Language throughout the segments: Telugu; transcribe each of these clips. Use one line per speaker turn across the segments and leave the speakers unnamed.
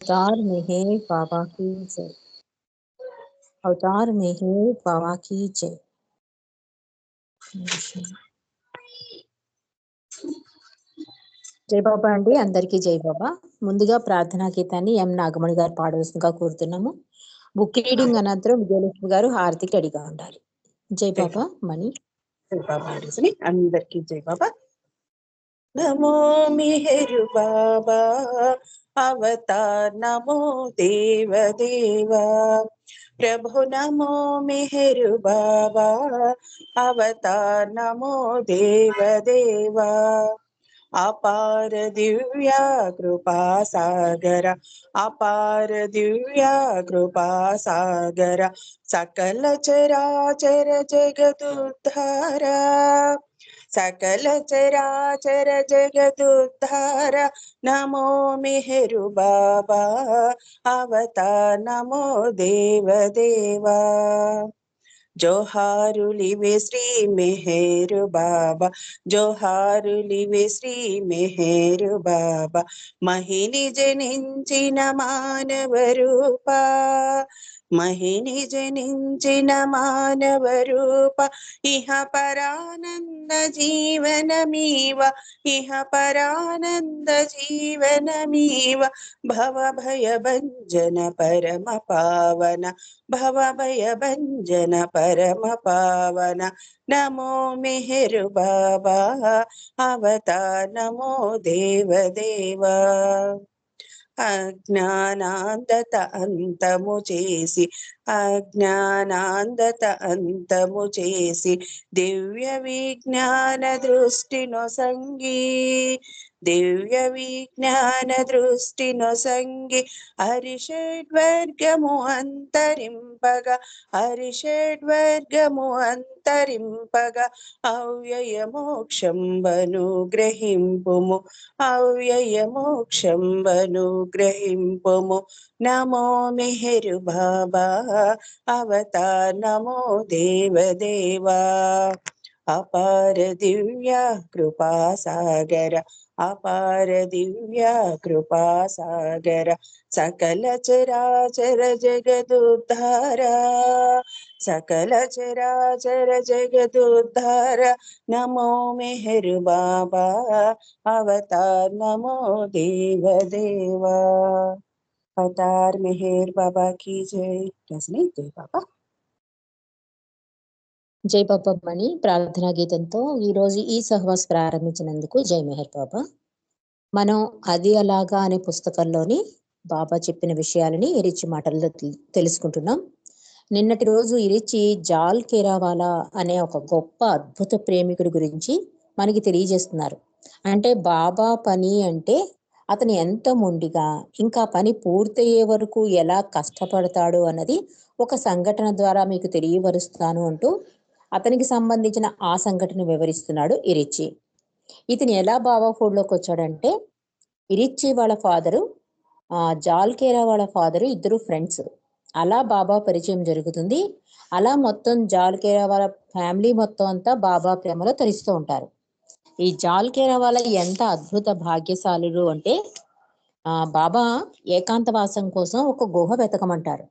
अवतार में है बाबा की जय अवतार में है बाबा की जय జై బాబా అండి అందరికీ జై బాబా ముందుగా ప్రార్థనా గీతాన్ని ఎం నాగమణి గారు పాడవలసిందిగా కోరుతున్నాము బుక్ రీడింగ్ అనంతరం విజయలక్ష్మి గారు హారతికి రెడీగా ఉండాలి జై బాబా మణి
జై బాబా అనేసి అందరికీ జై బాబా నమో మిహరు బాబా అవతార్ నమో దేవ దేవా ప్రభు నమో మిహరు బాబా అవతార్ నమో దేవ దేవా అపార దివ్య కృపా సాగర అపార దివ్య కృపా సాగర సకల చరాచర జగదుద్ధార. సకల చరాచర జగదుద్ధార. నమో మిహరు బాబా అవతార్ నమో దేవ దేవా జోహారులివే శ్రీ మెహేరు బాబా జోహారులివే శ్రీ మెహేరు బాబా. మహిని జనించిన మానవ రూపా మహిని జనించిన మానవ రూప ఇహ పరానంద జీవనమీవ ఇహ పరానంద జీవనమీవ భవ భయ భంజన పరమ పావన భవ భయ భంజన పరమ పావన నమో మెహరు బాబా అవతార్ నమో దేవ దేవా అజ్ఞానాందత అంతము చేసి అజ్ఞానాందత అంతము చేసి దివ్య విజ్ఞాన దృష్టి నొసంగి దివ్య విజ్ఞాన దృష్టి నొసంగి హరిషడ్వర్గము అంతరింపగా హరిషడ్వర్గము అంతరింపగా అవ్యయ మోక్షంబను గ్రహింపుము అవ్యయ మోక్షంబను గ్రహింపుము నమో మెహరు బాబా అవతార్ నమో దేవదేవా అపార దివ్య కృపా సాగర అపార దివ్య కృపా సాగర సకల చరాచర జగదుద్ధార సకల చరాచర జగదుద్ధార నమో మెహరు బాబా అవతార్ నమో దేవ దేవా అవతార్ మెహర్ బాబా की जय రజనీ జై బాబా
జై బాబా ప్రార్థనా గీతంతో ఈ రోజు ఈ సహవాస్ ప్రారంభించినందుకు జై మెహర్ బాబా. మనం అది అలాగా అనే పుస్తకంలోని బాబా చెప్పిన విషయాలని ఇరిచి మాటల్లో తెల్- తెలుసుకుంటున్నాం. నిన్నటి రోజు ఇరిచి జాల్ కేరావాలా అనే ఒక గొప్ప అద్భుత ప్రేమికుడి గురించి మనకి తెలియజేస్తున్నారు. అంటే బాబా పని అంటే అతను ఎంత మొండిగా ఇంకా పని పూర్తయ్యే వరకు ఎలా కష్టపడతాడు అన్నది ఒక సంఘటన ద్వారా మీకు తెలియపరుస్తాను అంటూ అతనికి సంబంధించిన ఆ సంఘటన వివరిస్తున్నాడు ఇరిచి ఇతను ఎలా బాబా ఫోడ్లోకి వచ్చాడంటే ఇరిచి వాళ్ళ ఫాదరు ఆ జాల్కేరా వాళ్ళ ఫాదరు ఇద్దరు ఫ్రెండ్స్. అలా బాబా పరిచయం జరుగుతుంది. అలా మొత్తం జాల్కేరా వాళ్ళ ఫ్యామిలీ మొత్తం అంతా బాబా ప్రేమలో తరిస్తూ ఉంటారు. ఈ జాల్కేరా వాళ్ళ ఎంత అద్భుత భాగ్యశాలుడు అంటే ఆ బాబా ఏకాంతవాసం కోసం ఒక గుహ వెతకమంటారు.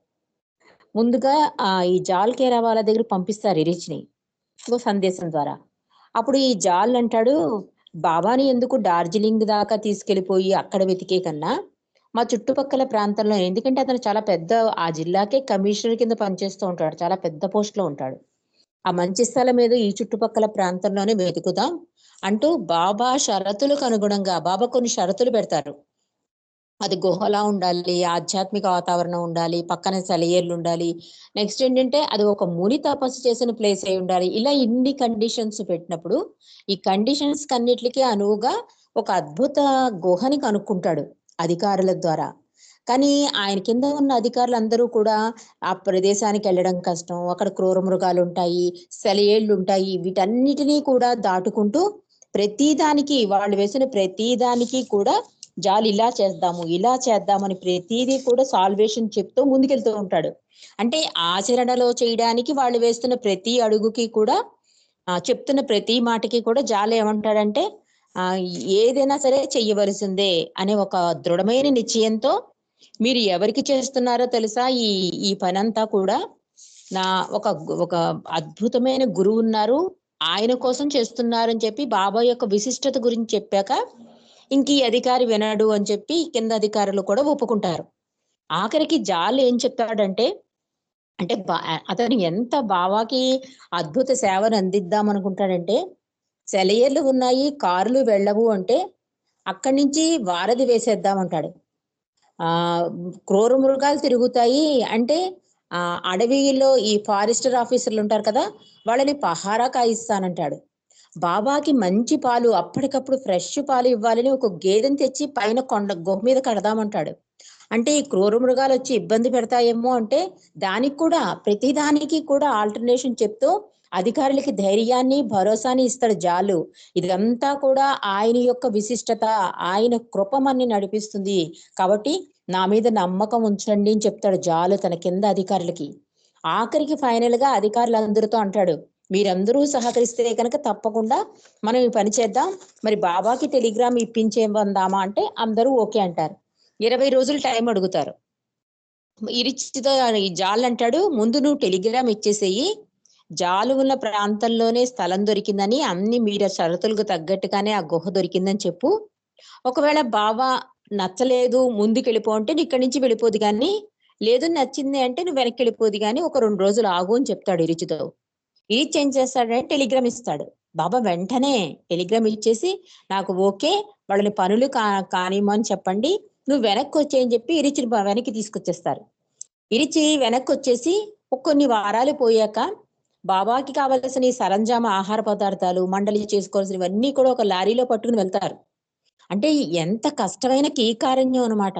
ముందుగా ఆ ఈ జాల్కేరా వాళ్ళ దగ్గర పంపిస్తారు ఇరిచిని. ఓ సందేశం ద్వారా. అప్పుడు ఈ జాల్ అంటాడు బాబాని ఎందుకు డార్జిలింగ్ దాకా తీసుకెళ్ళిపోయి అక్కడ వెతికే కన్నా? మా చుట్టుపక్కల ప్రాంతంలో ఎందుకంటే అతను చాలా పెద్ద ఆ జిల్లాకే కమిషనర్ కింద పనిచేస్తూ ఉంటాడు. చాలా పెద్ద పోస్ట్లో ఉంటాడు. ఆ మంచి స్థలం ఏదో ఈ చుట్టుపక్కల ప్రాంతంలోనే వెతుకుదాం అంటూ బాబా షరతులకు అనుగుణంగా బాబా కొన్ని షరతులు పెడతారు. అది గుహలా ఉండాలి ఆధ్యాత్మిక వాతావరణం ఉండాలి పక్కన సెలయేర్లు ఉండాలి. నెక్స్ట్ ఏంటంటే అది ఒక ముని తపస్సు చేసిన ప్లేస్ అయి ఉండాలి. ఇలా ఇన్ని కండిషన్స్ పెట్టినప్పుడు ఈ కండిషన్స్ కన్నిటికి అనువుగా ఒక అద్భుత గుహని కనుక్కుంటాడు అధికారుల ద్వారా. కానీ ఆయన కింద ఉన్న అధికారులు అందరూ కూడా ఆ ప్రదేశానికి వెళ్ళడం కష్టం. అక్కడ క్రూర మృగాలు ఉంటాయి సెలయేళ్ళు ఉంటాయి వీటన్నిటినీ కూడా దాటుకుంటూ ప్రతి దానికి వాళ్ళు వేసిన ప్రతి దానికి కూడా జాలి ఇలా చేద్దాము ఇలా చేద్దామని ప్రతిదీ కూడా సాల్వేషన్ చెప్తూ ముందుకెళ్తూ ఉంటాడు. అంటే ఆచరణలో చేయడానికి వాళ్ళు వేస్తున్న ప్రతి అడుగుకి కూడా చెప్తున్న ప్రతి మాటకి కూడా జాలి ఏమంటాడంటే ఆ ఏదైనా సరే చెయ్యవలసిందే అనే ఒక దృఢమైన నిశ్చయంతో మీరు ఎవరికి చేస్తున్నారో తెలుసా? ఈ ఈ పనంతా కూడా నా ఒక ఒక అద్భుతమైన గురువు ఉన్నారు. ఆయన కోసం చేస్తున్నారు అని చెప్పి బాబా యొక్క విశిష్టత గురించి చెప్పాక ఇంక ఈ అధికారి వినడు అని చెప్పి కింద అధికారులు కూడా ఒప్పుకుంటారు. ఆఖరికి జాల్ ఏం చెప్తాడంటే అంటే అతను ఎంత బావాకి అద్భుత సేవను అందిద్దాం అనుకుంటాడంటే సెలయర్లు ఉన్నాయి కార్లు వెళ్ళవు అంటే అక్కడి నుంచి వారధి వేసేద్దాం అంటాడు. ఆ క్రూర మృగాలు తిరుగుతాయి అంటే ఆ అడవిలో ఈ ఫారెస్టర్ ఆఫీసర్లు ఉంటారు కదా వాళ్ళని పహారా కాయిస్తానంటాడు. బాబాకి మంచి పాలు అప్పటికప్పుడు ఫ్రెష్ పాలు ఇవ్వాలని ఒక గేదెని తెచ్చి పైన కొండ గుహ మీద కడదామంటాడు. అంటే ఈ క్రూర మృగాలు వచ్చి ఇబ్బంది పెడతాయేమో అంటే దానికి కూడా ప్రతి దానికి కూడా ఆల్టర్నేషన్ చెప్తూ అధికారులకి ధైర్యాన్ని భరోసాని ఇస్తాడు జాలు. ఇదంతా కూడా ఆయన యొక్క విశిష్టత ఆయన కృపమని నడిపిస్తుంది. కాబట్టి నా మీద నమ్మకం ఉంచండి అని చెప్తాడు జాలు తన కింద అధికారులకి. ఆఖరికి ఫైనల్గా అధికారులందరితో అంటాడు మీరందరూ సహకరిస్తే కనుక తప్పకుండా మనం ఈ పని చేద్దాం. మరి బాబాకి టెలిగ్రామ్ ఇప్పించేమందామా అంటే అందరూ ఓకే అంటారు. ఇరవై రోజులు టైం అడుగుతారు. ఇరిచితో ఈ జాల్ అంటాడు ముందు నువ్వు టెలిగ్రామ్ ఇచ్చేసేయి. జాలు ఉన్న ప్రాంతంలోనే స్థలం దొరికిందని అన్ని మీరు షరతులకు తగ్గట్టుగానే ఆ గుహ దొరికిందని చెప్పు. ఒకవేళ బాబా నచ్చలేదు ముందుకు వెళ్ళిపో అంటే నువ్వు ఇక్కడి నుంచి వెళ్ళిపోదు కానీ లేదు నచ్చింది అంటే నువ్వు వెనక్కి వెళ్ళిపోదు కానీ ఒక రెండు రోజులు ఆగు అని చెప్తాడు ఇరిచితో ఇరిచి ఏం చేస్తాడంటే టెలిగ్రామ్ ఇస్తాడు. బాబా వెంటనే టెలిగ్రామ్ ఇచ్చేసి నాకు ఓకే వాళ్ళని పనులు కా కానివ్వమని చెప్పండి. నువ్వు వెనక్కి వచ్చేయని చెప్పి ఇరిచిని వెనక్కి తీసుకొచ్చేస్తారు. ఇరిచి వెనక్కి వచ్చేసి కొన్ని వారాలు పోయాక బాబాకి కావలసిన సరంజామ ఆహార పదార్థాలు మండలి చేసుకోవాల్సినవన్నీ కూడా ఒక లారీలో పట్టుకుని వెళ్తారు. అంటే ఎంత కష్టమైన కీకారణ్యం అనమాట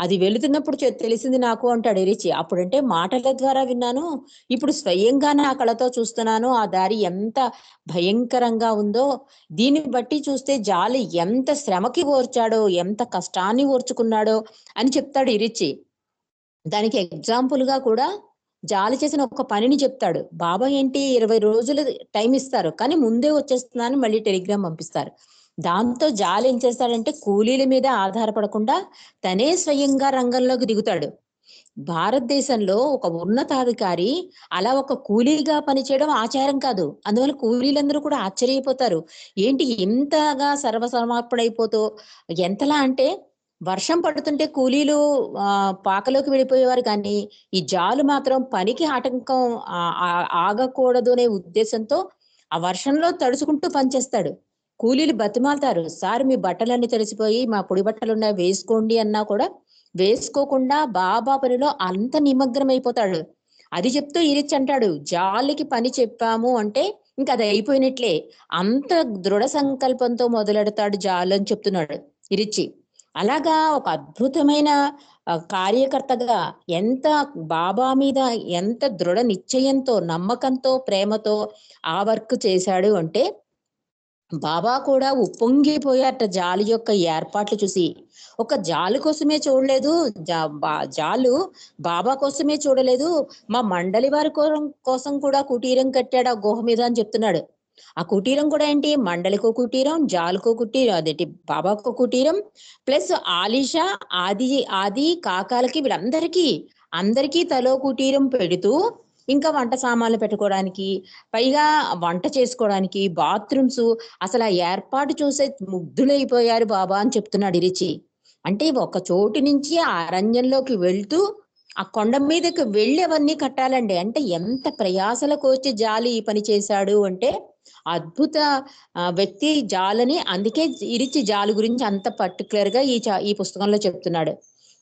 అది వెళుతున్నప్పుడు తెలిసింది నాకు అంటాడు ఎరిచి అప్పుడంటే మాటల ద్వారా విన్నాను. ఇప్పుడు స్వయంగా నా కళతో చూస్తున్నాను. ఆ దారి ఎంత భయంకరంగా ఉందో. దీన్ని బట్టి చూస్తే జాలి ఎంత శ్రమకి ఓర్చాడో ఎంత కష్టాన్ని ఓర్చుకున్నాడో అని చెప్తాడు ఇరిచి దానికి ఎగ్జాంపుల్గా కూడా జాలి చేసిన ఒక పనిని చెప్తాడు. బాబా ఏంటి? ఇరవై రోజులు టైం ఇస్తారు. కానీ ముందే వచ్చేస్తున్నాను మళ్ళీ టెలిగ్రామ్ పంపిస్తారు. దాంతో జాలి ఏం చేస్తాడంటే కూలీల మీద ఆధారపడకుండా తనే స్వయంగా రంగంలోకి దిగుతాడు. భారతదేశంలో ఒక ఉన్నతాధికారి అలా ఒక కూలీగా పనిచేయడం ఆచారం కాదు. అందువల్ల కూలీలందరూ కూడా ఆశ్చర్యపోతారు. ఏంటి ఇంతగా సర్వసమర్పణైపోతూ ఎంతలా అంటే వర్షం పడుతుంటే కూలీలు పాకలోకి వెళ్ళిపోయేవారు కానీ ఈ జాలు మాత్రం పనికి ఆటంకం ఆగకూడదు అనే ఉద్దేశంతో ఆ వర్షంలో తడుచుకుంటూ పనిచేస్తాడు. కూలీలు బతిమాలుతారు. సార్ మీ బట్టలన్నీ తెలిసిపోయి మా పొడి బట్టలు ఉన్నాయి వేసుకోండి అన్నా కూడా వేసుకోకుండా బాబా పనిలో అంత నిమగ్నం అయిపోతాడు అది చెప్తూ ఇరిచి అంటాడు. జాలికి పని చెప్పాము అంటే ఇంకా అది అయిపోయినట్లే. అంత దృఢ సంకల్పంతో మొదలెడతాడు జాలు అని చెప్తున్నాడు ఇరిచి. అలాగా ఒక అద్భుతమైన కార్యకర్తగా ఎంత బాబా మీద ఎంత దృఢ నిశ్చయంతో నమ్మకంతో ప్రేమతో ఆ వర్క్ చేశాడు అంటే బాబా కూడా ఉప్పొంగిపోయారట జాలి యొక్క ఏర్పాట్లు చూసి. ఒక జాలు కోసమే చూడలేదు జా- బా- జాలు బాబా కోసమే చూడలేదు. మా మండలి వారి కోసం కూడా కుటీరం కట్టాడు ఆ గుహ మీద అని చెప్తున్నాడు. ఆ కుటీరం కూడా ఏంటి? మండలికో కుటీరం జాలుకో కుటీరం అదేంటి? బాబాకో కుటీరం ప్లస్ ఆలిషా ఆది ఆది కాకాలకి వీళ్ళందరికీ అందరికీ తలో కుటీరం పెడుతూ ఇంకా వంట సామాన్లు పెట్టుకోవడానికి పైగా వంట చేసుకోవడానికి బాత్రూమ్స్ అసలు ఆ ఏర్పాటు చూసే ముగ్ధులైపోయారు బాబా అని చెప్తున్నాడు ఇరిచి. అంటే ఒక చోటు నుంచి ఆ అరణ్యంలోకి వెళ్తూ ఆ కొండ మీదకి వెళ్ళి అవన్నీ కట్టాలండి. అంటే ఎంత ప్రయాసలకు వచ్చి జాలి ఈ పని చేశాడు అంటే అద్భుత వ్యక్తి జాలని అందుకే ఇరిచి జాలు గురించి అంత పర్టికులర్గా ఈ చా- ఈ పుస్తకంలో చెప్తున్నాడు.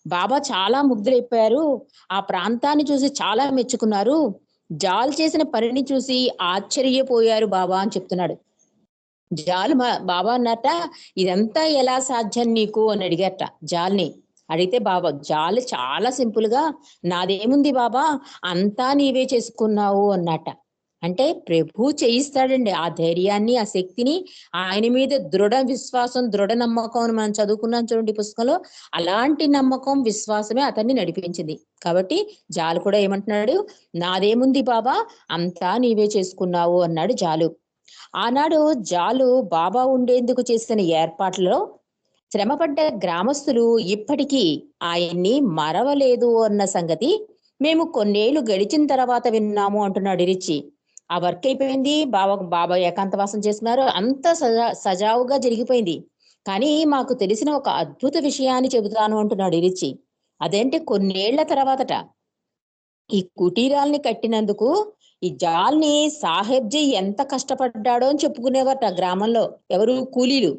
బాబా చాలా ముగ్ధులైపోయారు. ఆ ప్రాంతాన్ని చూసి చాలా మెచ్చుకున్నారు. జాల్ చేసిన పనిని చూసి ఆశ్చర్యపోయారు బాబా అని చెప్తున్నాడు. జాల్ మా- బాబా అన్నట ఇదంతా ఎలా సాధ్యం నీకు? అని అడిగట జాల్ని. అడిగితే బాబా జాల్ చాలా సింపుల్గా నాదేముంది బాబా? అంతా నీవే చేసుకున్నావు అన్నట అంటే ప్రభు చేయిస్తాడండి. ఆ ధైర్యాన్ని ఆ శక్తిని ఆయన మీద దృఢ విశ్వాసం దృఢ నమ్మకం అని మనం చదువుకున్నాం చూడండి పుస్తకంలో. అలాంటి నమ్మకం విశ్వాసమే అతన్ని నడిపించింది. కాబట్టి జాలు కూడా ఏమంటున్నాడు? నాదేముంది బాబా? అంతా నీవే చేసుకున్నావు అన్నాడు జాలు. ఆనాడు జాలు బాబా ఉండేందుకు చేసిన ఏర్పాట్లలో శ్రమపడ్డ గ్రామస్తులు ఇప్పటికీ ఆయన్ని మరవలేదు అన్న సంగతి మేము కొన్నేళ్ళు గడిచిన తర్వాత విన్నాము అంటున్నాడు రిచి. ఆ వర్క్ అయిపోయింది. బాబా బాబా ఏకాంతవాసం చేస్తున్నారు. అంత సజా సజావుగా జరిగిపోయింది. కానీ మాకు తెలిసిన ఒక అద్భుత విషయాన్ని చెబుతాను అంటున్నాడు రిచి అదేంటి కొన్నేళ్ళ తర్వాతట. ఈ కుటీరాల్ని కట్టినందుకు ఈ జాల్ని సాహెబ్జీ ఎంత కష్టపడ్డాడో అని చెప్పుకునేవారట గ్రామంలో ఎవరు? కూలీలు.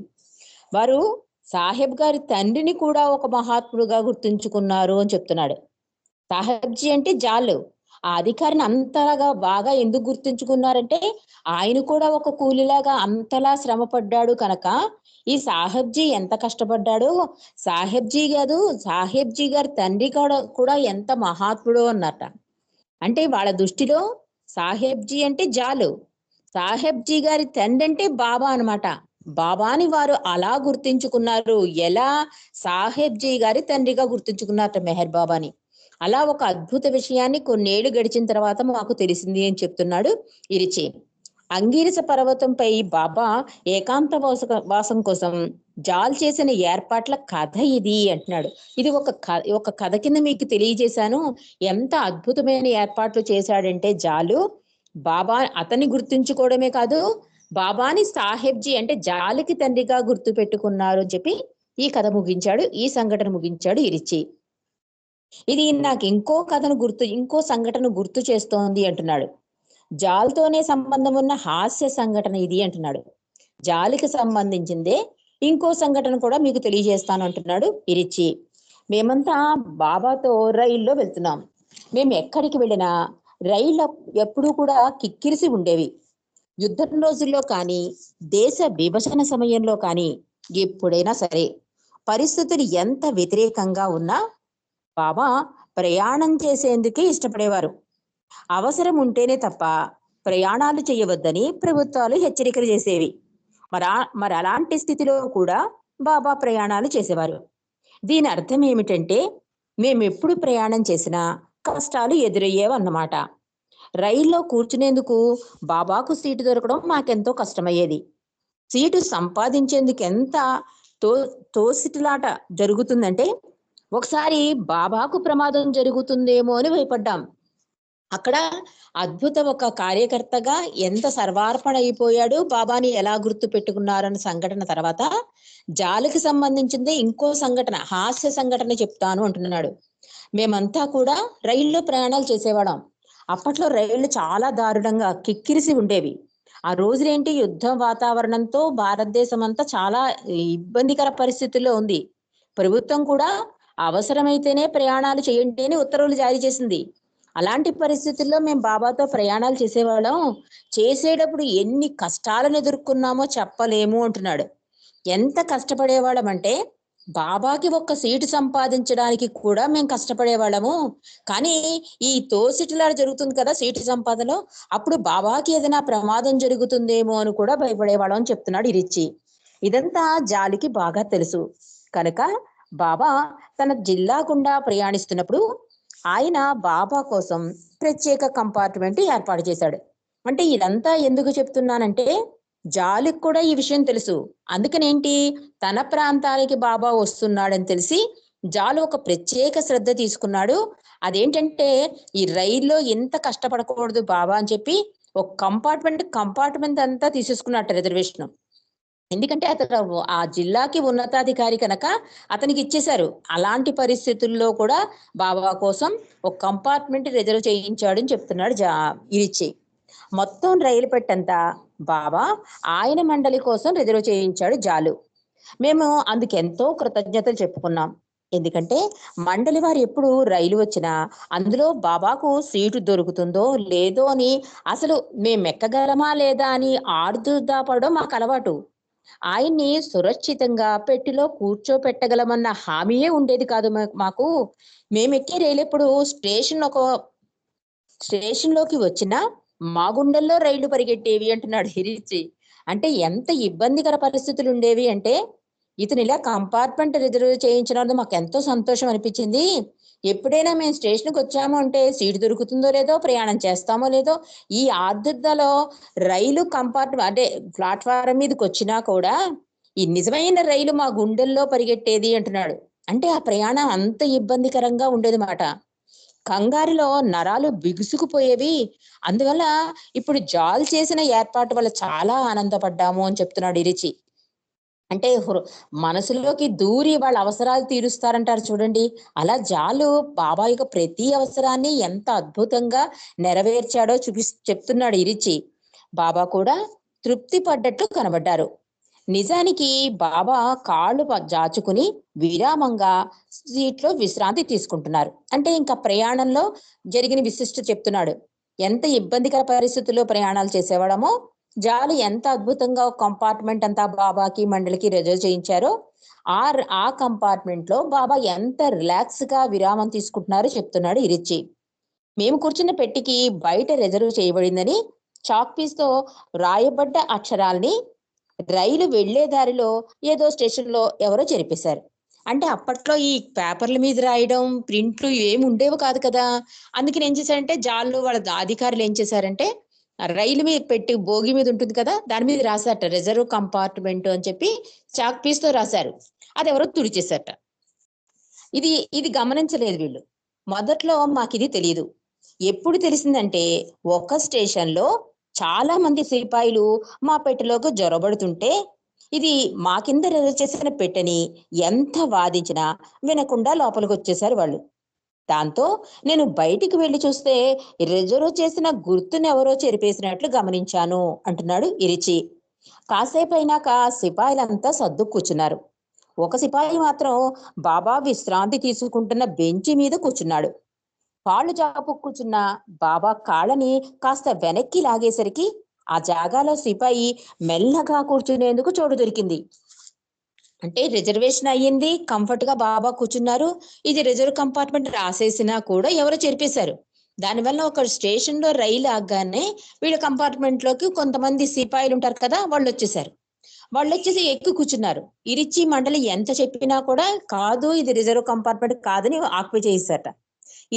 వారు సాహెబ్ గారి తండ్రిని కూడా ఒక మహాత్ముడుగా గుర్తుంచుకున్నారు అని చెప్తున్నాడు. సాహెబ్జీ అంటే జాలు. ఆ అధికారిని అంతగా బాగా ఎందుకు గుర్తుంచుకున్నారంటే ఆయన కూడా ఒక కూలిలాగా అంతలా శ్రమ పడ్డాడు కనుక ఈ సాహెబ్జీ ఎంత కష్టపడ్డాడో? సాహెబ్జీ కాదు సాహెబ్జీ గారి తండ్రి కూడా కూడా ఎంత మహాత్ముడో అన్నట. అంటే వాళ్ళ దృష్టిలో సాహెబ్జీ అంటే జాలు. సాహెబ్జీ గారి తండ్రి అంటే బాబా అన్నమాట. బాబాని వారు అలా గుర్తించుకున్నారు. ఎలా సాహెబ్జీ గారి తండ్రిగా గుర్తించుకున్నారట మెహర్ బాబాని? అలా ఒక అద్భుత విషయాన్ని కొన్నేళ్ళు గడిచిన తర్వాత మాకు తెలిసింది అని చెప్తున్నాడు ఇరిచి. అంగీరస పర్వతంపై బాబా ఏకాంత వాస- వాసం కోసం జాల్ చేసిన ఏర్పాట్ల కథ ఇది అంటున్నాడు. ఇది ఒక కథ ఒక కథ కింద మీకు తెలియజేశాను. ఎంత అద్భుతమైన ఏర్పాట్లు చేశాడంటే జాలు బాబా అతన్ని గుర్తుంచుకోవడమే కాదు బాబాని సాహెబ్జీ అంటే జాలికి తండ్రిగా గుర్తు పెట్టుకున్నారు అని చెప్పి ఈ కథ ముగించాడు ఈ సంఘటన ముగించాడు ఇరిచి. ఇది నాకు ఇంకో కథను గుర్తు ఇంకో సంఘటన గుర్తు చేస్తోంది అంటున్నాడు. జాల్తోనే సంబంధం ఉన్న హాస్య సంఘటన ఇది అంటున్నాడు. జాలికి సంబంధించిందే ఇంకో సంఘటన కూడా మీకు తెలియజేస్తాను అంటున్నాడు ఇరిచి. మేమంతా బాబాతో రైల్లో వెళ్తున్నాం. మేము ఎక్కడికి వెళ్ళినా రైళ్ళు ఎప్పుడూ కూడా కిక్కిరిసి ఉండేవి. యుద్ధం రోజుల్లో కానీ దేశ విభజన సమయంలో కానీ ఎప్పుడైనా సరే పరిస్థితులు ఎంత వ్యతిరేకంగా ఉన్నా బాబా ప్రయాణం చేసేందుకే ఇష్టపడేవారు. అవసరం ఉంటేనే తప్ప ప్రయాణాలు చేయవద్దని ప్రభుత్వాలు హెచ్చరికలు చేసేవి. మరి మరి అలాంటి స్థితిలో కూడా బాబా ప్రయాణాలు చేసేవారు. దీని అర్థం ఏమిటంటే మేము ఎప్పుడు ప్రయాణం చేసినా కష్టాలు ఎదురయ్యేవన్నమాట. రైల్లో కూర్చునేందుకు బాబాకు సీటు దొరకడం మాకెంతో కష్టమయ్యేది. సీటు సంపాదించేందుకు ఎంత తో తోసిటిలాట జరుగుతుందంటే ఒకసారి బాబాకు ప్రమాదం జరుగుతుందేమో అని భయపడ్డాం. అక్కడ అద్భుత ఒక కార్యకర్తగా ఎంత సర్వార్పణ అయిపోయాడు బాబాని ఎలా గుర్తు పెట్టుకున్నారన్న సంఘటన తర్వాత జాలికి సంబంధించిందే ఇంకో సంఘటన హాస్య సంఘటన చెప్తాను అంటున్నాడు. మేమంతా కూడా రైల్లో ప్రయాణాలు చేసేవాళ్ళం. అప్పట్లో రైళ్ళు చాలా దారుణంగా కిక్కిరిసి ఉండేవి. ఆ రోజులేంటి? యుద్ధ వాతావరణంతో భారతదేశం అంతా చాలా ఇబ్బందికర పరిస్థితుల్లో ఉంది. ప్రభుత్వం కూడా అవసరమైతేనే ప్రయాణాలు చేయండి అని ఉత్తర్వులు జారీ చేసింది. అలాంటి పరిస్థితుల్లో మేము బాబాతో ప్రయాణాలు చేసేవాళ్ళం. చేసేటప్పుడు ఎన్ని కష్టాలను ఎదుర్కొన్నామో చెప్పలేము అంటున్నాడు. ఎంత కష్టపడేవాళ్ళం అంటే బాబాకి ఒక్క సీటు సంపాదించడానికి కూడా మేము కష్టపడేవాళ్ళము. కానీ ఈ తోసిటిలా జరుగుతుంది కదా సీటు సంపాదనలో అప్పుడు బాబాకి ఏదైనా ప్రమాదం జరుగుతుందేమో అని కూడా భయపడేవాళ్ళం అని చెప్తున్నాడు ఇరిచి ఇదంతా జాలికి బాగా తెలుసు. కనుక బాబా తన జిల్లా గుండా ప్రయాణిస్తున్నప్పుడు ఆయన బాబా కోసం ప్రత్యేక కంపార్ట్మెంట్ ఏర్పాటు చేశాడు. అంటే ఇదంతా ఎందుకు చెప్తున్నానంటే జాలికి కూడా ఈ విషయం తెలుసు. అందుకనేంటి? తన ప్రాంతానికి బాబా వస్తున్నాడని తెలిసి జాలు ఒక ప్రత్యేక శ్రద్ధ తీసుకున్నాడు. అదేంటంటే ఈ రైల్లో ఎంత కష్టపడకూడదు బాబా అని చెప్పి ఒక కంపార్ట్మెంట్ కంపార్ట్మెంట్ అంతా తీసేసుకున్నట్టు రిజర్వేషన్ ఎందుకంటే అతను ఆ జిల్లాకి ఉన్నతాధికారి కనుక అతనికి ఇచ్చేశారు. అలాంటి పరిస్థితుల్లో కూడా బాబా కోసం ఒక కంపార్ట్మెంట్ రిజర్వ్ చేయించాడు అని చెప్తున్నాడు జా ఇరిచి. మొత్తం రైలు పెట్టంతా బాబా ఆయన మండలి కోసం రిజర్వ్ చేయించాడు జాలు. మేము అందుకు ఎంతో కృతజ్ఞతలు చెప్పుకున్నాం. ఎందుకంటే మండలి వారు ఎప్పుడు రైలు వచ్చినా అందులో బాబాకు సీటు దొరుకుతుందో లేదో అని అసలు మేము ఎక్కగలమా లేదా అని ఆడుదాపడడం మాకు అలవాటు. ఆయన్ని సురక్షితంగా పెట్టిలో కూర్చోపెట్టగలమన్న హామీయే ఉండేది కాదు మాకు. మేము ఎక్కే రైలు ఎప్పుడు స్టేషన్ ఒక స్టేషన్లోకి వచ్చినా మా గుండెల్లో రైళ్ళు పరిగెట్టేవి అంటున్నాడు హిరిచి అంటే ఎంత ఇబ్బందికర పరిస్థితులు ఉండేవి అంటే ఇతను ఇలా కంపార్ట్మెంట్ రిజర్వ్ చేయించినందుకు మాకు ఎంతో సంతోషం అనిపించింది ఎప్పుడైనా మేము స్టేషన్కి వచ్చాము అంటే సీటు దొరుకుతుందో లేదో ప్రయాణం చేస్తామో లేదో ఈ ఆర్ద్రతలో రైలు కంపార్ట్మెంట్ అంటే ప్లాట్ఫారం మీదకి వచ్చినా కూడా ఈ నిజమైన రైలు మా గుండెల్లో పరిగెట్టేది అంటున్నాడు. అంటే ఆ ప్రయాణం అంత ఇబ్బందికరంగా ఉండేది మాట కంగారులో నరాలు బిగుసుకుపోయేవి. అందువల్ల ఇప్పుడు జాల్ చేసిన ఏర్పాటు వల్ల చాలా ఆనందపడ్డాము అని చెప్తున్నాడు ఇరిచి అంటే హృ- మనసులోకి దూరి వాళ్ళ అవసరాలు తీరుస్తారంటారు చూడండి. అలా జాలు బాబా యొక్క ప్రతి అవసరాన్ని ఎంత అద్భుతంగా నెరవేర్చాడో చూపి చెప్తున్నాడు ఇరిచి. బాబా కూడా తృప్తి పడ్డట్లు కనబడ్డారు. నిజానికి బాబా కాళ్ళు జాచుకుని విరామంగా సీట్లో విశ్రాంతి తీసుకుంటున్నారు. అంటే ఇంకా ప్రయాణంలో జరిగిన విశిష్ట చెప్తున్నాడు. ఎంత ఇబ్బందికర పరిస్థితుల్లో ప్రయాణాలు చేసేవాడమో జాలు ఎంత అద్భుతంగా కంపార్ట్మెంట్ అంతా బాబాకి మండలికి రిజర్వ్ చేయించారో ఆ ఆ కంపార్ట్మెంట్లో బాబా ఎంత రిలాక్స్గా విరామం తీసుకుంటున్నారో చెప్తున్నాడు ఇరిచి మేము కూర్చున్న పెట్టికి బయట రిజర్వ్ చేయబడిందని చాక్ పీస్తో రాయబడ్డ అక్షరాల్ని రైలు వెళ్ళే దారిలో ఏదో స్టేషన్లో ఎవరో చెరిపేశారు అంటే అప్పట్లో ఈ పేపర్ల మీద రాయడం ప్రింట్లు ఏమి ఉండేవి కాదు కదా. అందుకని ఏం చేశారంటే జాల్లో వాళ్ళ అధికారులు ఏం చేశారంటే రైలు మీద పెట్టి భోగి మీద ఉంటుంది కదా దాని మీద రాశారట రిజర్వ్ కంపార్ట్మెంట్ అని చెప్పి చాక్ పీస్తో రాశారు. అది ఎవరో తుడిచేశారట. ఇది ఇది గమనించలేదు వీళ్ళు. మొదట్లో మాకు ఇది తెలియదు ఎప్పుడు తెలిసిందంటే ఒక స్టేషన్లో చాలా మంది సిపాయిలు మా పెట్టెలోకి జొరబడుతుంటే ఇది మా కింద రిజర్వ్ చేసిన పెట్టెని ఎంత వాదించినా వినకుండా లోపలికి వచ్చేసారు వాళ్ళు. దాంతో నేను బయటికి వెళ్ళి చూస్తే రిజర్వ్ చేసిన గుర్తునెవరో చెరిపేసినట్లు గమనించాను అంటున్నాడు ఇరిచి. కాసేపు అయినాక సిపాయిలంతా సర్దు కూర్చున్నారు ఒక సిపాయి మాత్రం బాబా విశ్రాంతి తీసుకుంటున్న బెంచి మీద కూర్చున్నాడు. కాళ్ళు చాపు కూర్చున్న బాబా కాళ్ళని కాస్త వెనక్కి లాగేసరికి ఆ జాగాలో సిపాయి మెల్లగా కూర్చునేందుకు చోటు దొరికింది. అంటే రిజర్వేషన్ అయ్యింది కంఫర్ట్గా బాబా కూర్చున్నారు. ఇది రిజర్వ్ కంపార్ట్మెంట్ రాసేసినా కూడా ఎవరో చెరిపేశారు? దానివల్ల ఒక స్టేషన్లో రైలు ఆగానే వీళ్ళ కంపార్ట్మెంట్లోకి కొంతమంది సిపాయిలు ఉంటారు కదా వాళ్ళు వచ్చేసారు వాళ్ళు వచ్చేసి ఎక్కువ కూర్చున్నారు. ఇరిచి మండలి ఎంత చెప్పినా కూడా కాదు ఇది రిజర్వ్ కంపార్ట్మెంట్ కాదని ఆక్యుపై చేశారట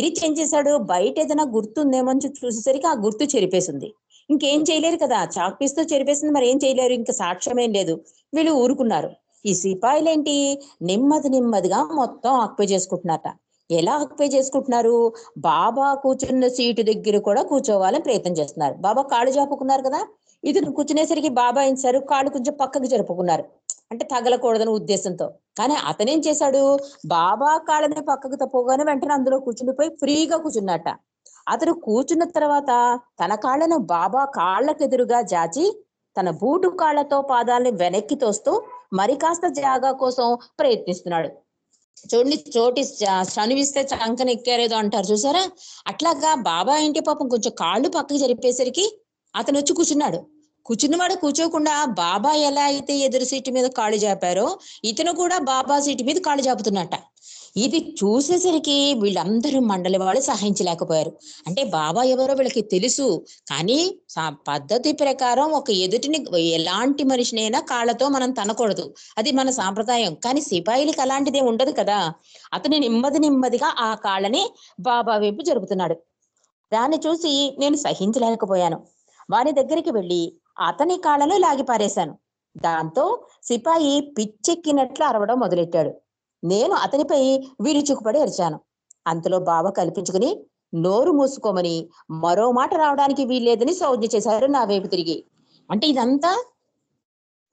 ఇరిచి ఏం చేశాడు? బయట ఏదైనా గుర్తుందేమో అని చూసేసరికి ఆ గుర్తు చెరిపేసింది. ఇంకేం చేయలేరు కదా చాక్ పీస్తో చెరిపేసింది మరి ఏం చేయలేరు? ఇంకా సాక్ష్యం ఏం లేదు. వీళ్ళు ఊరుకున్నారు. ఈ సిపాయిలేంటి? నెమ్మది నెమ్మదిగా మొత్తం ఆక్యుపై చేసుకుంటున్నారట. ఎలా ఆక్యుపై చేసుకుంటున్నారు? బాబా కూర్చున్న సీటు దగ్గర కూడా కూర్చోవాలని ప్రయత్నం చేస్తున్నారు. బాబా కాళ్ళు జాపుకున్నారు కదా? ఇతను కూర్చునేసరికి బాబా ఏం కాళ్ళు కొంచెం పక్కకి జరుపుకున్నారు. అంటే తగలకూడదని ఉద్దేశంతో. కానీ అతనేం చేశాడు? బాబా కాళ్ళని పక్కకు తప్పుగానే వెంటనే అందులో కూర్చుండిపోయి ఫ్రీగా కూర్చున్నట్ట అతను కూర్చున్న తర్వాత తన కాళ్ళను బాబా కాళ్ళకు ఎదురుగా జాచి తన బూటు కాళ్ళతో పాదాలని వెనక్కి తోస్తూ మరి కాస్త జాగా కోసం ప్రయత్నిస్తున్నాడు. చూడండి చోటి చనివిస్తే చంకన ఎక్కారేదో అంటారు చూసారా? అట్లాగా బాబా ఇంటి పాపం కొంచెం కాళ్ళు పక్కకి జరిపేసరికి అతను వచ్చి కూర్చున్నాడు. కూర్చున్నవాడు కూర్చోకుండా బాబా ఎలా అయితే ఎదురు సీటు మీద కాళ్ళు జాపారో ఇతను కూడా బాబా సీటు మీద కాళ్ళు జాపుతున్నట్ట. ఇది చూసేసరికి వీళ్ళందరూ మండలి వాళ్ళు సహించలేకపోయారు. అంటే బాబా ఎవరో వీళ్ళకి తెలుసు కానీ పద్ధతి ప్రకారం ఒక ఎదుటిని ఎలాంటి మనిషినైనా కాళ్ళతో మనం తనకూడదు. అది మన సాంప్రదాయం. కానీ సిపాయిలకి అలాంటిదే ఉండదు కదా. అతను నెమ్మది నెమ్మదిగా ఆ కాళ్ళని బాబా వైపు జరుపుతున్నాడు. దాన్ని చూసి నేను సహించలేకపోయాను. వారి దగ్గరికి వెళ్ళి అతని కాళ్ళను లాగిపారేశాను దాంతో సిపాయి పిచ్చెక్కినట్లు అరవడం మొదలెట్టాడు. నేను అతనిపై విరుచుకుపడి అరిచాను. అంతలో బావ కల్పించుకుని నోరు మూసుకోమని మరో మాట రావడానికి వీల్లేదని సౌజ్ఞ చేశారు నా వైపు తిరిగి. అంటే ఇదంతా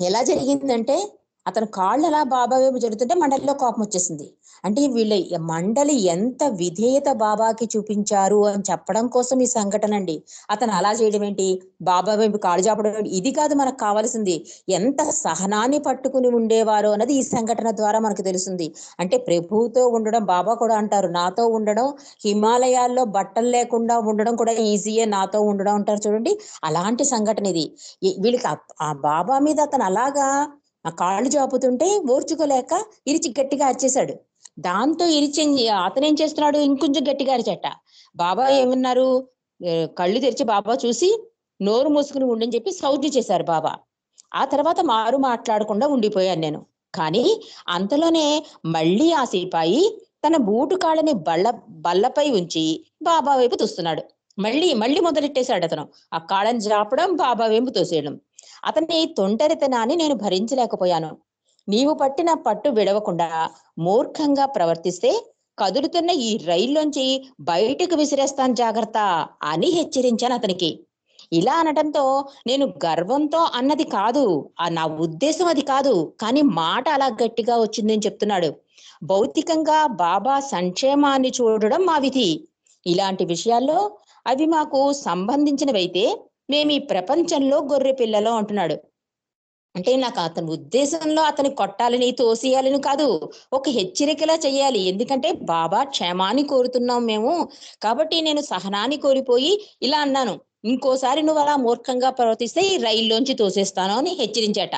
ఎలా జరిగిందంటే అతను కాళ్ళు అలా బాబా వైపు జరుగుతుంటే మండలిలో కోపం వచ్చేసింది. అంటే వీళ్ళ మండలి ఎంత విధేయత బాబాకి చూపించారు అని చెప్పడం కోసం ఈ సంఘటన అండి అతను అలా చేయడం ఏంటి? బాబా వైపు కాళ్ళు చాపడం ఇది కాదు మనకు కావాల్సింది. ఎంత సహనాన్ని పట్టుకుని ఉండేవారో అన్నది ఈ సంఘటన ద్వారా మనకు తెలుస్తుంది. అంటే ప్రభువుతో ఉండడం బాబా కూడా అంటారు. నాతో ఉండడం హిమాలయాల్లో బట్టలు లేకుండా ఉండడం కూడా ఈజీయే. నాతో ఉండడం అంటారు చూడండి. అలాంటి సంఘటన ఇది. వీళ్ళకి ఆ బాబా మీద అతను అలాగా ఆ కాళ్ళు జాపుతుంటే ఓర్చుకోలేక ఇరిచి గట్టిగా అరిచేశాడు. దాంతో ఇరిచి అతనేం చేస్తున్నాడు? ఇంకొంచెం గట్టిగా అరిచట. బాబా ఏమన్నారు? కళ్ళు తెరిచి బాబా చూసి నోరు మూసుకుని ఉండని చెప్పి సౌజ్ఞ చేశారు బాబా. ఆ తర్వాత మారు మాట్లాడకుండా ఉండిపోయాను నేను. కానీ అంతలోనే మళ్ళీ ఆ సిపాయి తన బూటు కాళ్ళని బల్ల బల్లపై ఉంచి బాబా వైపు తోస్తున్నాడు మళ్ళీ మళ్ళీ మొదలెట్టేశాడు అతను. ఆ కాళ్ళని జాపడం బాబా వైపు తోసేయడం. అతని తొంటరితనాన్ని నేను భరించలేకపోయాను. నీవు పట్టిన పట్టు విడవకుండా మూర్ఖంగా ప్రవర్తిస్తే కదులుతున్న ఈ రైల్లోంచి బయటకు విసిరేస్తాను జాగ్రత్త అని హెచ్చరించాను అతనికి. ఇలా అనటంతో నేను గర్వంతో అన్నది కాదు ఆ నా ఉద్దేశం అది కాదు కానీ మాట అలా గట్టిగా వచ్చిందని చెప్తున్నాడు. భౌతికంగా బాబా సంక్షేమాన్ని చూడడం మా విధి. ఇలాంటి విషయాల్లో అవి మాకు సంబంధించినవైతే మేము ఈ ప్రపంచంలో గొర్రె పిల్లలు అంటున్నాడు. అంటే నాకు అతని ఉద్దేశంలో అతని కొట్టాలని తోసేయాలని కాదు ఒక హెచ్చరికలా చేయాలి ఎందుకంటే బాబా క్షేమాన్ని కోరుతున్నాం మేము. కాబట్టి నేను సహనాన్ని కోరిపోయి ఇలా అన్నాను. ఇంకోసారి నువ్వు అలా మూర్ఖంగా ప్రవర్తిస్తే ఈ రైల్లోంచి తోసేస్తాను అని హెచ్చరించట.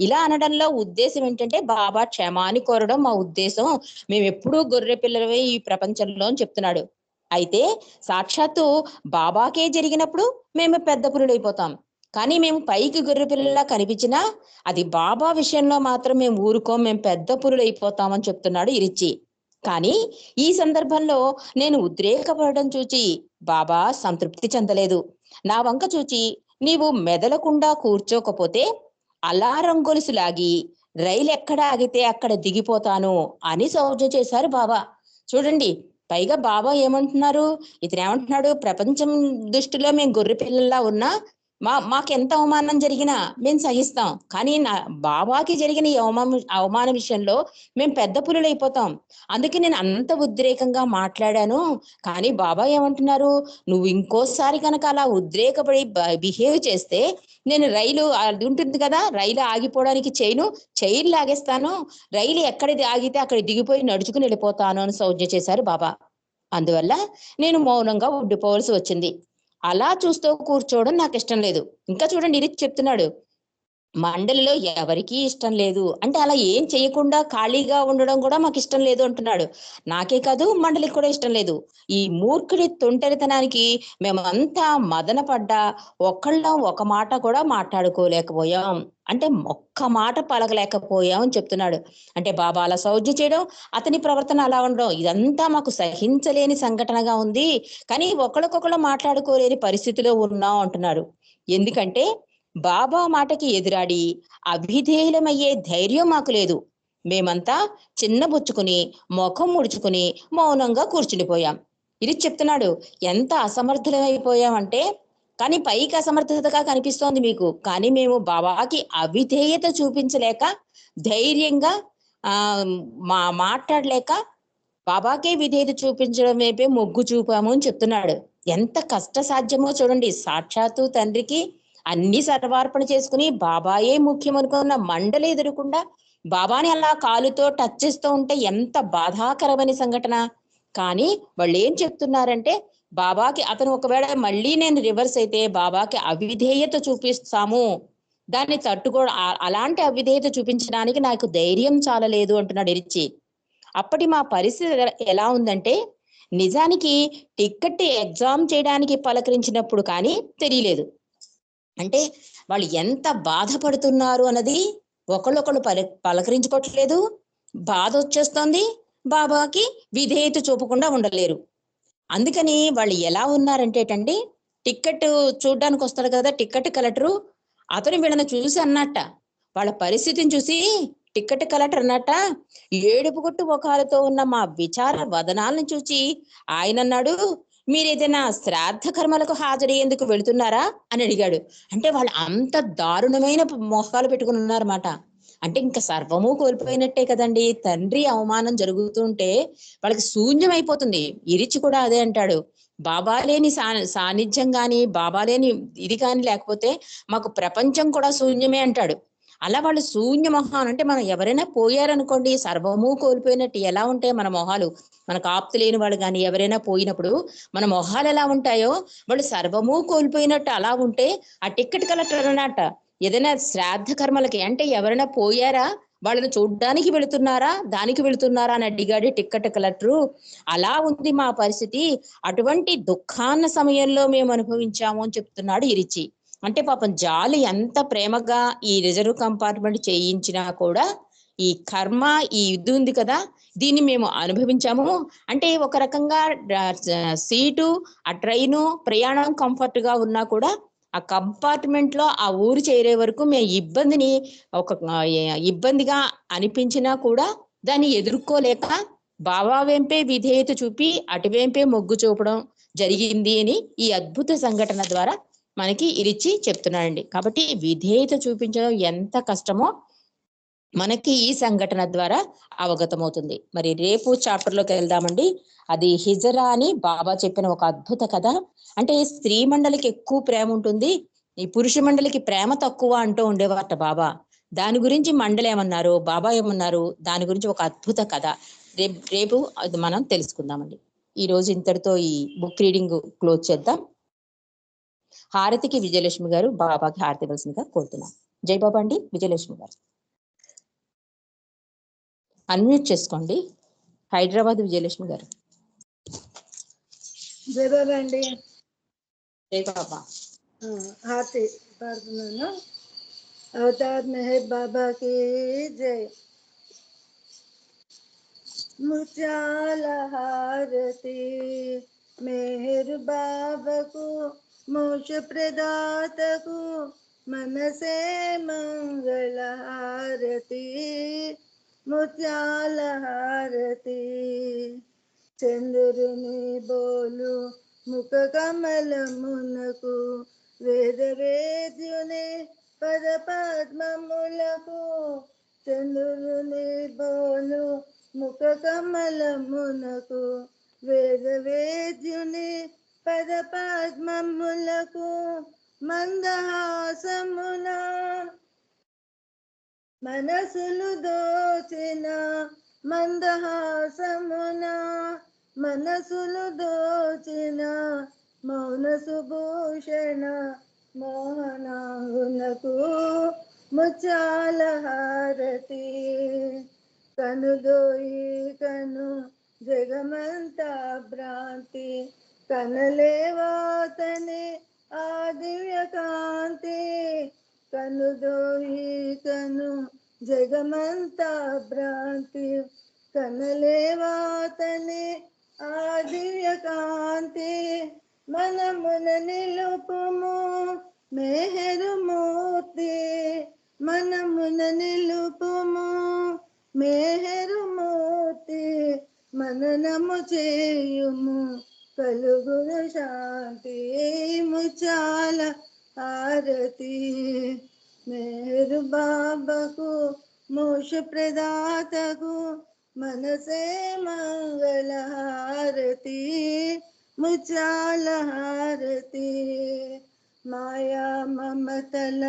ఇలా అనడంలో ఉద్దేశం ఏంటంటే బాబా క్షేమాన్ని కోరడం మా ఉద్దేశం. మేము ఎప్పుడూ గొర్రె పిల్లలమే ఈ ప్రపంచంలో అని చెప్తున్నాడు. అయితే సాక్షాత్తు బాబాకే జరిగినప్పుడు మేము పెద్ద పురుడైపోతాం. కానీ మేము పైకి గొర్రె పిల్లలా కనిపించినా అది బాబా విషయంలో మాత్రం మేము ఊరుకోం మేము పెద్ద పురుడైపోతామని చెప్తున్నాడు ఇరిచి. కానీ ఈ సందర్భంలో నేను ఉద్రేకపడడం చూచి బాబా సంతృప్తి చెందలేదు. నా వంక చూచి నీవు మెదలకుండా కూర్చోకపోతే అలారం గొలుసు లాగి రైలు ఎక్కడ ఆగితే అక్కడ దిగిపోతాను అని సౌజ చేశారు బాబా. చూడండి పైగా బాబా ఏమంటున్నారు? ఇతను ఏమంటున్నాడు ప్రపంచం దృష్టిలో మేము గొర్రె పిల్లల్లా ఉన్నా మా మాకెంత అవమానం జరిగినా మేము సహిస్తాం. కానీ నా బాబాకి జరిగిన ఈ అవమానం అవమాన విషయంలో మేము పెద్ద పులులు అయిపోతాం అందుకే నేను అంత ఉద్రేకంగా మాట్లాడాను. కానీ బాబా ఏమంటున్నారు? నువ్వు ఇంకోసారి కనుక అలా ఉద్రేకపడి బిహేవ్ చేస్తే నేను రైలు అది ఉంటుంది కదా రైలు ఆగిపోవడానికి చైను చైన్ లాగేస్తాను. రైలు ఎక్కడిది ఆగితే అక్కడ దిగిపోయి నడుచుకుని వెళ్ళిపోతాను అని సౌజ్ఞ చేశారు బాబా. అందువల్ల నేను మౌనంగా ఉండిపోవలసి వచ్చింది. అలా చూస్తూ కూర్చోవడం నాకు ఇష్టం లేదు. ఇంకా చూడండి ఇది చెప్తున్నాడు. మండలిలో ఎవరికీ ఇష్టం లేదు. అంటే అలా ఏం చేయకుండా ఖాళీగా ఉండడం కూడా మాకు ఇష్టం లేదు అంటున్నాడు. నాకే కాదు మండలికి కూడా ఇష్టం లేదు. ఈ మూర్ఖుడి తొంటరితనానికి మేమంతా మదన పడ్డా ఒకళ్ళం ఒక మాట కూడా మాట్లాడుకోలేకపోయాం. అంటే ఒక్క మాట పలకలేకపోయాం అని చెప్తున్నాడు. అంటే బాబా అలా సౌజ్య చేయడం అతని ప్రవర్తన అలా ఉండడం ఇదంతా మాకు సహించలేని సంఘటనగా ఉంది. కానీ ఒకళ్ళకొకళ్ళు మాట్లాడుకోలేని పరిస్థితిలో ఉన్నాం అంటున్నాడు. ఎందుకంటే బాబా మాటకి ఎదురాడి అభిధేయులమయ్యే ధైర్యం మాకు లేదు. మేమంతా చిన్నబుచ్చుకుని ముఖం ముడుచుకుని మౌనంగా కూర్చుండిపోయాం. ఇది చెప్తున్నాడు ఎంత అసమర్థులమైపోయామంటే కానీ పైకి అసమర్థతగా కనిపిస్తోంది మీకు. కానీ మేము బాబాకి అవిధేయత చూపించలేక ధైర్యంగా ఆ మా మాట్లాడలేక బాబాకే విధేయత చూపించడం వైపే మొగ్గు చూపాము అని చెప్తున్నాడు. ఎంత కష్ట సాధ్యమో చూడండి. సాక్షాత్తు తండ్రికి అన్ని సర్వార్పణ చేసుకుని బాబాయే ముఖ్యం అనుకున్న మండలి ఎదురకుండా బాబాని అలా కాలుతో టచ్ చేస్తూ ఉంటే ఎంత బాధాకరమైన సంఘటన. కానీ వాళ్ళు ఏం చెప్తున్నారంటే బాబాకి అతను ఒకవేళ మళ్ళీ నేను రివర్స్ అయితే బాబాకి అవిధేయత చూపిస్తాము. దాన్ని తట్టుకో అలాంటి అవిధేయత చూపించడానికి నాకు ధైర్యం చాలలేదు అంటున్నాడు ఇరిచి అప్పటి మా పరిస్థితి ఎలా- ఎలా ఉందంటే నిజానికి టిక్కెట్ ఎగ్జామ్ చేయడానికి పలకరించినప్పుడు కానీ తెలియలేదు. అంటే వాళ్ళు ఎంత బాధపడుతున్నారు అన్నది ఒకళ్ళొకళ్ళు పల పలకరించుకోవట్లేదు బాధ వచ్చేస్తోంది బాబాకి విధేయత చూపకుండా ఉండలేరు. అందుకని వాళ్ళు ఎలా ఉన్నారంటేటండి టిక్కెట్ చూడడానికి వస్తారు కదా టిక్కెట్ కలెక్టరు అతను వీళ్ళని చూసి అన్నట్ట. వాళ్ళ పరిస్థితిని చూసి టిక్కెట్ కలెక్టర్ అన్నట్ట ఏడుపు కొట్టు ముఖాలతో ఉన్న మా విచార వదనాలను చూచి ఆయన అన్నాడు మీరు ఏదైనా శ్రాద్ధ కర్మలకు హాజరయ్యేందుకు వెళుతున్నారా? అని అడిగాడు. అంటే వాళ్ళు అంత దారుణమైన మొహాలు పెట్టుకుని ఉన్నారన్నమాట. అంటే ఇంకా సర్వము కోల్పోయినట్టే కదండి. తండ్రి అవమానం జరుగుతుంటే వాళ్ళకి శూన్యం అయిపోతుంది ఇరిచి కూడా అదే అంటాడు. బాబా లేని సా సాన్నిధ్యం కానీ బాబా లేని ఇది కాని లేకపోతే మాకు ప్రపంచం కూడా శూన్యమే అంటాడు. అలా వాళ్ళు శూన్య మొహాలు అంటే మనం ఎవరైనా పోయారనుకోండి సర్వము కోల్పోయినట్టు ఎలా ఉంటాయి మన మొహాలు? మనకు ఆప్తి లేని వాళ్ళు కానీ ఎవరైనా పోయినప్పుడు మన మొహాలు ఎలా ఉంటాయో? వాళ్ళు సర్వము కోల్పోయినట్టు అలా ఉంటే ఆ టికెట్ కలెక్టర్ అన్నట్ట ఏదైనా శ్రాద్ధ కర్మలకి అంటే ఎవరైనా పోయారా? వాళ్ళని చూడ్డానికి వెళుతున్నారా? దానికి వెళుతున్నారా అని అడిగాడు టిక్కెట్ కలెక్టరు. అలా ఉంది మా పరిస్థితి. అటువంటి దుఃఖాన్న సమయంలో మేము అనుభవించాము అని చెప్తున్నాడు ఇరిచి. అంటే పాపం జాలి ఎంత ప్రేమగా ఈ రిజర్వ్ కంపార్ట్మెంట్ చేయించినా కూడా ఈ కర్మ ఈ ఇది ఉంది కదా దీన్ని మేము అనుభవించాము. అంటే ఒక రకంగా సీటు ఆ ట్రైను ప్రయాణం కంఫర్ట్గా ఉన్నా కూడా ఆ కంపార్ట్మెంట్లో ఆ ఊరు చేరే వరకు మేము ఇబ్బందిని ఒక ఇబ్బందిగా అనిపించినా కూడా దాన్ని ఎదుర్కోలేక బావా వెంపే విధేయత చూపి అటువైపే మొగ్గు చూపడం జరిగింది అని ఈ అద్భుత సంఘటన ద్వారా మనకి ఇరిచి చెప్తున్నాడండి. కాబట్టి విధేయత చూపించడం ఎంత కష్టమో మనకి ఈ సంఘటన ద్వారా అవగతమవుతుంది. మరి రేపు చాప్టర్లోకి వెళ్దామండి. అది హిజరా అని బాబా చెప్పిన ఒక అద్భుత కథ. అంటే స్త్రీ మండలికి ఎక్కువ ప్రేమ ఉంటుంది. ఈ పురుష మండలికి ప్రేమ తక్కువ అంటూ ఉండేవారట బాబా. దాని గురించి మండలి ఏమన్నారు? బాబా ఏమన్నారు? దాని గురించి ఒక అద్భుత కథ. రేపు రేపు అది మనం తెలుసుకుందామండి. ఈ రోజు ఇంతటితో ఈ బుక్ రీడింగ్ క్లోజ్ చేద్దాం. హారతికి విజయలక్ష్మి గారు బాబాకి హారతి ఇవ్వాల్సిందిగా కోరుతున్నాం. జై బాబా అండి. విజయలక్ష్మి గారు. అన్మ్యూట్ చేసుకోండి. హైదరాబాద్ విజయలక్ష్మి గారు.
జై బాబా అండి.
జై బాబా.
హారతి పాడుతున్నాను. అవతార్ మెహర్ బాబాకి జై. ముత్యాల హారతి मोक्ष प्रदात को मन से मंगल आरती मुत्याल आरती। चंद्रनी बोलू मुख कमल मुनकु, वेद वेद्युने पद पद्म मुलकु। चंद्रुनि बोलू मुख कमल मुनकु, वेद वेद्युने పద పద్మములకు మందహాసమున మనసులు దోచిన మందహాసమున మనసులు దోచిన మౌన సుభూషణ మోహనాంగునకు ముచ్చాల హారతి. కనుదోయి కను జగమంతా భ్రాంతి కనలేవాతని ఆ దివ్య కాంతి కనుదోయి కను జగమంతా భ్రాంతి. కనలేవాతని ఆ దివ్య కాంతి మనమున నిలుపుము మెహరు మూర్తి. మనమున నిలుపుము మెహరు మూర్తి. మననము చేయుము కలుగును శాంతి ముచాల హారతి మేరు బాబాకు మోష ప్రదాతకు మనసే మంగళ హారతి ముచాల హారతి మాయా మమతల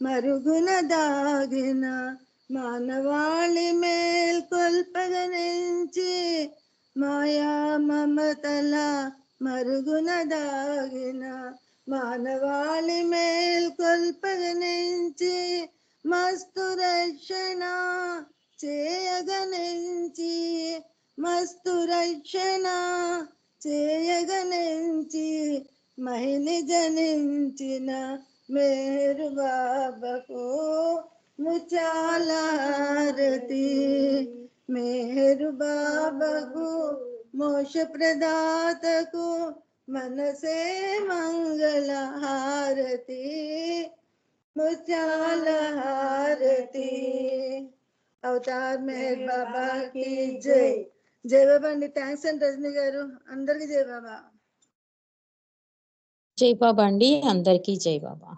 మరుగున దాగిన మానవాళి మేల్కొల్పగనించి మాయా మమతల మరుగున దాగిన మానవాళి మేల్కొల్పగనించి మస్తు రక్షణ చేయగనించి మస్తు రక్షణ చేయగనించి మహిని జనించిన మేరు బాబకు ముచాలారతి హారతి మేరు బాబకు మోష ప్రదాతకు మనసే మంగళ హారతి ముచాల హారతి అవతార్ మేర్ బాబా కి జై జై బాబా అండి థ్యాంక్స్ అండి రజని గారు అందరికి జై బాబా
జై బాబా అండి అందరికీ జై బాబా